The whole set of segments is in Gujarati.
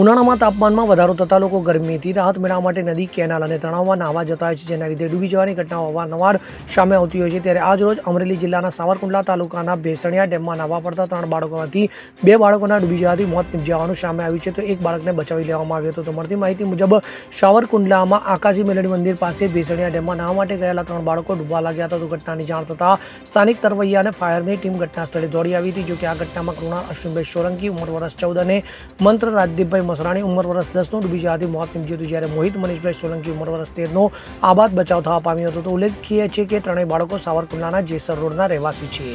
ઉનાળામાં તાપમાનમાં વધારો થતા લોકો ગરમીથી રાહત મેળવવા માટે નદી, કેનાલ અને તળાવમાં નાહવા જતા હોય છે, જેના લીધે ડૂબી જવાની ઘટનાઓ અવારનવાર સામે આવતી હોય છે. ત્યારે આજ રોજ અમરેલી જિલ્લાના સાવરકુંડલા તાલુકાના ભેસણિયા ડેમમાં નાહવા પડતા ત્રણ બાળકોમાંથી બે બાળકોના ડૂબી જવાથી મોત નિપજાવાનું સામે આવ્યું છે. તો એક બાળકને બચાવી લેવામાં આવ્યો હતો. તો મળતી માહિતી મુજબ સાવરકુંડલામાં આકાશી મેલડી મંદિર પાસે ભેસણિયા ડેમમાં નાહવા માટે ગયેલા ત્રણ બાળકો ડૂબવા લાગ્યા હતા. તો ઘટનાની જાણ થતાં સ્થાનિક તરવૈયા અને ફાયરની ટીમ ઘટના સ્થળે દોડી આવી હતી, જોકે આ ઘટનામાં કૃણા અશ્વિનભાઈ સોલંકી, ઉંમર વર્ષ ચૌદ અને મંત્ર રાજદીપભાઈ મસરાણી ઉંમર વર્ષ દસનું, ડૂબી જવાથી મોત નીપજ્યું હતું જ્યારે મોહિત મનીષભાઈ સોલંકી ઉંમર વર્ષ તેરનો આબાદ બચાવ થવા પામ્યો હતો. તો ઉલ્લેખનીય છે કે ત્રણેય બાળકો સાવરકુંડલાના જેસર રોડના રહેવાસી છે.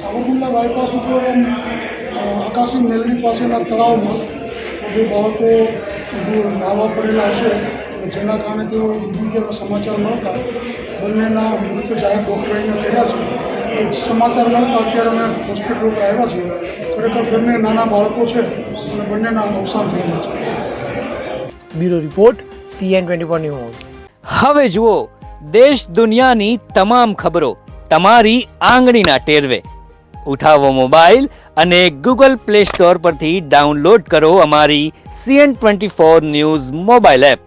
સાવરકુંડલા બાયપાસ ઉપર આકાશી મેલડી પાસેના તળાવમાં જે બાળકો નાવા પડેલા હશે જેના કારણે તેઓ સમાચાર મળતા બંનેના મૃત જાહેર ડૉક્ટર કર્યા છે. એ સમાચાર મળતા અત્યારે અમે હોસ્પિટલ ઉપર આવ્યા છીએ. ખરેખર બંને નાના બાળકો છે અને બંનેના અવસાન થયેલા છે. Bureau report CN twenty four news. હવે જુઓ દેશ દુનિયાની તમામ ખબરો તમારી આંગળીના ટેરવે. ઉઠાવો મોબાઈલ અને ગૂગલ પ્લે સ્ટોર પરથી ડાઉનલોડ કરો અમારી CN twenty four news mobile app.